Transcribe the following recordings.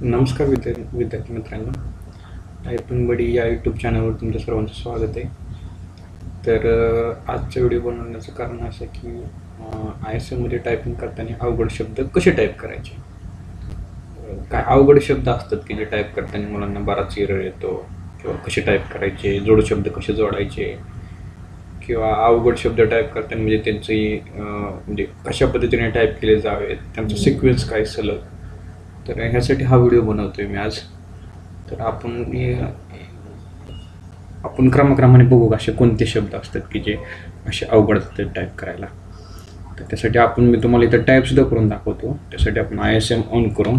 नमस्कार विद्यार्थी विद्यार्थी मित्रांनो. टायपिंग बडी या यूट्यूब चॅनलवर तुमचं सर्वांचं स्वागत आहे. तर आजचा व्हिडिओ बनवण्याचं कारण असं आहे की आय एस एमध्ये टायपिंग करताना अवघड शब्द कसे टाईप करायचे? काय अवघड शब्द असतात की जे टाईप करताना मुलांना बराच एरर येतो? किंवा कसे टाईप करायचे? जोड शब्द कसे जोडायचे? किंवा अवघड शब्द टाईप करताना म्हणजे त्यांची म्हणजे कशा पद्धतीने टाईप केले जावेत? त्यांचा सिक्वेन्स काय सलग? तर ह्यासाठी हा व्हिडिओ बनवतोय मी आज. तर आपण आपण क्रमाक्रमाने बघू असे कोणते शब्द असतात की जे असे अवघड असतात टाईप करायला. तर त्यासाठी आपण मी तुम्हाला इथं टाईप सुद्धा करून दाखवतो. त्यासाठी आपण आय एस एम ऑन करू.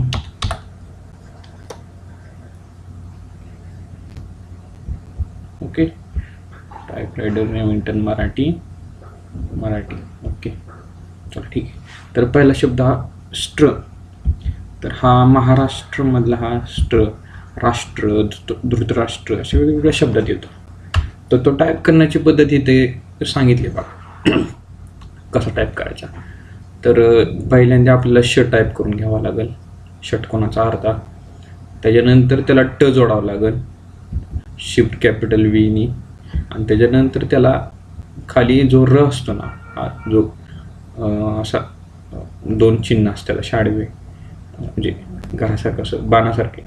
Okay. Typewriter Remington Marathi. Marathi. Okay. चला ठीक आहे. तर पहिला शब्द हा स्ट्र तर हा महाराष्ट्रमधला हा स्ट्र राष्ट्र धृत- धृतराष्ट्र अशा वेगवेगळ्या शब्दात येतो तर तो टाईप करण्याची पद्धत इथे सांगितली बा कसा टाईप करायचा? तर पहिल्यांदा आपल्याला श टाईप करून घ्यावा लागेल. षटकोनाचा अर्धा त्याच्यानंतर त्याला ट जोडावं लागेल. शिफ्ट कॅपिटल व्हीनी आणि त्याच्यानंतर त्याला खाली जो र असतो ना हा जो असा दोन चिन्ह असतात त्याला शाडवे. म्हणजे घरासारखं असं बाणासारखे.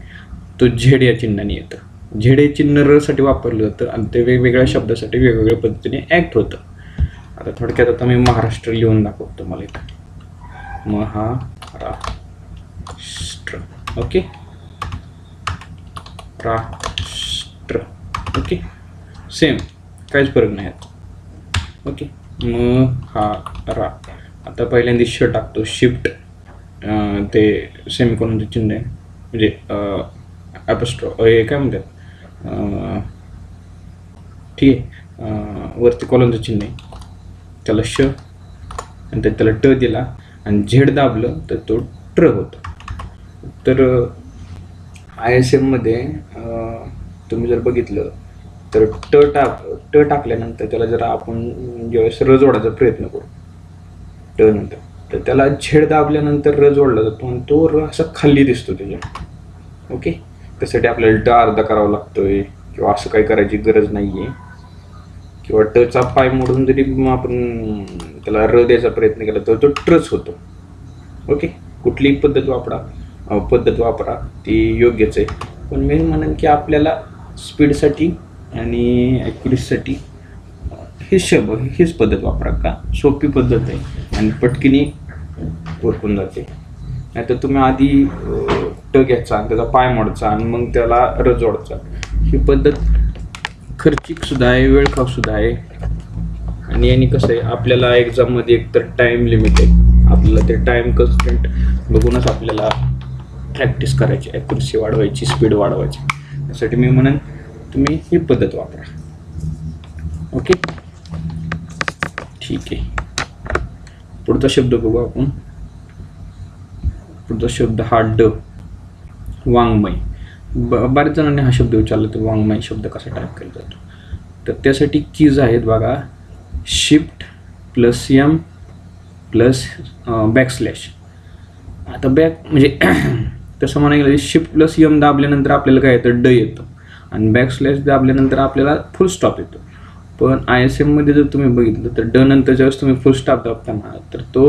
तो झेड या चिन्हाने येतं. झेड हे चिन्ह र साठी वापरलं जातं आणि ते वेगवेगळ्या शब्दासाठी वेगवेगळ्या पद्धतीने ॲक्ट होतं. आता थोडक्यात आता मी महाराष्ट्र लिहून दाखवतो मला इथं. महाराष्ट्र. ओके? राष्ट्र. ओके? सेम काहीच फरक नाही आहेत ओके? म हा रा. आता पहिल्यांदा श टाकतो. शिफ्ट ते सेमी चिन्ह आहे. म्हणजे ॲपस्ट्रॉ हे काय म्हणतात? ठीक आहे. वरती कॉलमचं चिन्ह आहे. त्याला श आणि त्याला ट दिला आणि झेड दाबलं तर तो ट्र होतो. तर आय एस एममध्ये तुम्ही जर बघितलं तर ट टाक ट टाकल्यानंतर त्याला जरा आपण ज्यावेळेस र जोडायचा प्रयत्न करू. ट नंतर. तर त्याला झेड दाबल्यानंतर र जोडला जातो आणि तो र असा खाली दिसतो त्याच्या. ओके त्यासाठी आपल्याला ट अर्धा करावा लागतोय किंवा असं काही करायची गरज नाही आहे किंवा टचा पाय मोडून जरी मग आपण त्याला र द्यायचा प्रयत्न केला तर तो ट्रच होतो. ओके कुठलीही पद्धत वापरा. पद्धत वापरा. ती योग्यच आहे. पण मी म्हणेन की आपल्याला स्पीडसाठी आणि ॲक्युरेसीसाठी हे शब हीच पद्धत वापरा का? सोपी पद्धत आहे. आणि पटकिनी ओरकून जाते. नाहीतर तुम्ही आधी ट घ्यायचा आणि त्याचा पाय मोडचा आणि मग त्याला रजोडचा ही पद्धत खर्चिक सुद्धा आहे वेळखाव सुद्धा आहे आणि याने कसं आहे आपल्याला एक्झाममध्ये एक तर टाईम लिमिट आहे. आपल्याला ते टाईम कन्स्टंट बघूनच आपल्याला प्रॅक्टिस करायची ॲक्युरसी वाढवायची स्पीड वाढवायची. त्यासाठी मी म्हणेन तुम्ही ही पद्धत वापरा. ओके? ठीक आहे. पुढचा शब्द बघू आपण. पुढचा शब्द हा ड. वाङ्मय. ब बऱ्याच जणांनी हा शब्द विचारला तर वाङ्मय शब्द कसा टाईप केला जातो? तर त्यासाठी कीज आहेत बघा. Shift plus M plus backslash आता बॅक म्हणजे तसं म्हणायला गेलं शिफ्ट प्लस यम दाबल्यानंतर आपल्याला काय येतं? ड येतं. आणि बॅकस्लॅश दाबल्यानंतर आपल्याला फुल स्टॉप येतो. पण आय एस एममध्ये जर तुम्ही बघितलं तर ड नंतर ज्यावेळेस तुम्ही फुल स्टाफ दाबताना तर तो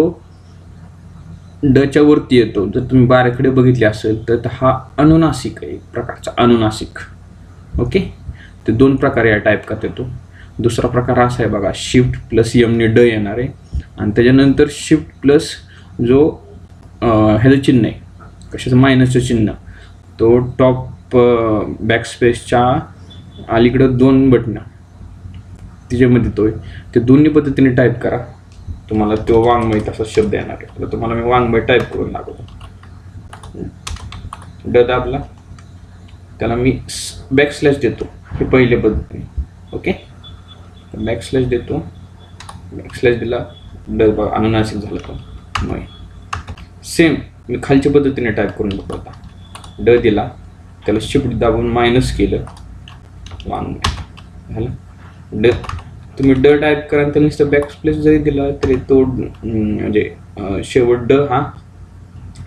डच्या वरती येतो. जर तुम्ही बाराकडे बघितले असेल तर हा अनुनासिक आहे एक प्रकारचा अनुनासिक. ओके? ते दोन प्रकारे या टाईप करता येतो. दुसरा प्रकार असा आहे बघा शिफ्ट प्लस यमने ड येणार आहे. आणि त्याच्यानंतर शिफ्ट प्लस जो ह्याचं चिन्ह आहे. कशाचं? मायनसचं चिन्ह. तो टॉप बॅकस्पेसच्या अलीकडं दोन बटणं तिच्यामध्ये तो आहे. ते दोन्ही पद्धतीने टाईप करा. तुम्हाला तो वाङ्मय तसा शब्द येणार आहे. तर तुम्हाला मी वाङ्मय टाईप करून दाखवतो. ड दाबला त्याला मी बॅक स्लॅश देतो. हे पहिले पद्धतीने ओके बॅक स्लॅश देतो. बॅक स्लॅश दिला ड अनुनासिक झालं तो मय. सेम मी खालच्या पद्धतीने टाईप करून दाखवता ड दिला. त्याला शिफ्ट दाबून मायनस केलं. वाङ्मय. झालं? ड तुम्ही ड टाईप करा तर नुसतं बॅक स्पेस जरी दिला तरी तो म्हणजे शेवट ड हा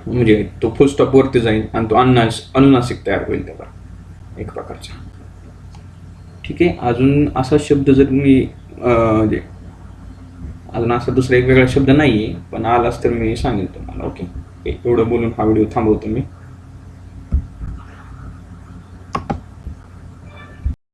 म्हणजे तो फुल स्टॉप वरती जाईल आणि तो अन्नास अनुनासिक तयार होईल त्याला. एक प्रकारचा. ठीक आहे? अजून असा शब्द जर मी म्हणजे अजून असा दुसरा एक वेगळा शब्द नाही आहे पण आलाच तर मी सांगेन तुम्हाला ओके? एवढं बोलून हा व्हिडिओ थांबवतो मी.